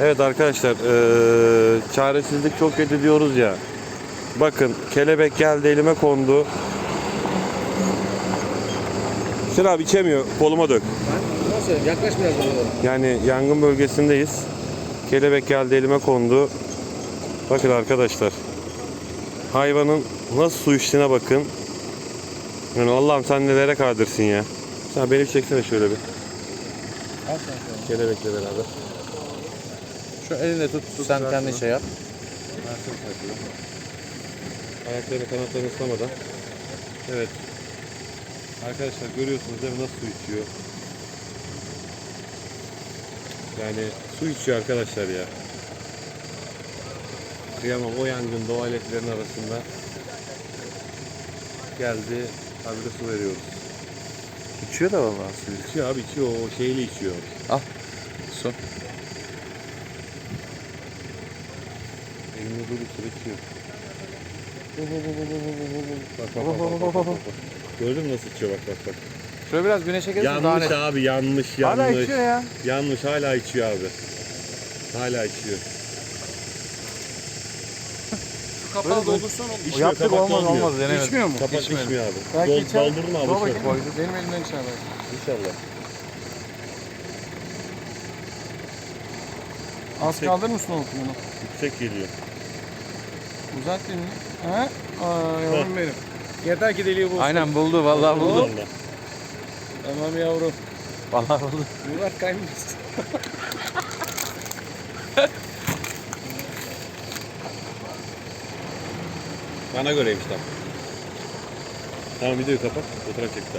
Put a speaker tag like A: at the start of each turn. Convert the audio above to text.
A: Evet arkadaşlar eee, çaresizlik çok kötü diyoruz ya. Bakın kelebek geldi elime kondu. Hüseyin abi içemiyor koluma dök.
B: Nasıl? Yaklaş biraz bana.
A: Yani yangın bölgesindeyiz. Kelebek geldi elime kondu. Bakın arkadaşlar. Hayvanın nasıl su içtiğine bakın. Yani Allah'ım sen nelere kadirsin ya. Sen beni çeksene şöyle bir.
B: Sen.
A: Kelebekle beraber.
B: Şu elinde tut, sen kendi şey yap.
A: Ayaklarını kanatlarını ıslamadan. Evet. Arkadaşlar görüyorsunuz değil mi nasıl su içiyor. Yani su içiyor arkadaşlar ya. Kıyamam o yangın doğa aletlerin arasında geldi habire su veriyoruz.
B: İçiyor da vallahi suyu.
A: İçiyor abi içiyor o şeyli içiyor.
B: Su.
A: Elimde dur içiyor içiyor. Bak bak bak bak bak bak. bak. Gördün mü nasıl içiyor bak bak bak.
B: Şöyle biraz güneşe gelirsin daha
A: Yanlış
B: net.
A: abi yanlış
B: Hala
A: yanlış.
B: içiyor ya.
A: Yanlış hala içiyor abi. Hala içiyor.
B: Kapağı doldursan olur.
A: İçmiyor,
B: Yaptık
A: kapak
B: olmaz
A: dolmuyor.
B: olmaz denemedim. İçmiyor mu?
A: Kapak
B: İçmiyor.
A: içmiyor abi.
B: Belki
A: Dol,
B: içer.
A: doldurma abi.
B: Dur bakayım. Koydu. Benim elimden içer belki.
A: İnşallah.
B: Az kaldırır mısın oğlum bunu?
A: Yüksek geliyor.
B: Uzat elini. Ha? Aa yavrum benim. Yeter ki deliği bulsun. Aynen buldu vallahi buldu. Tamam yavrum. Vallahi buldu. Murat kaymış.
A: Bana göreymiş tam. Tamam videoyu kapat. Fotoğraf çek bir tane.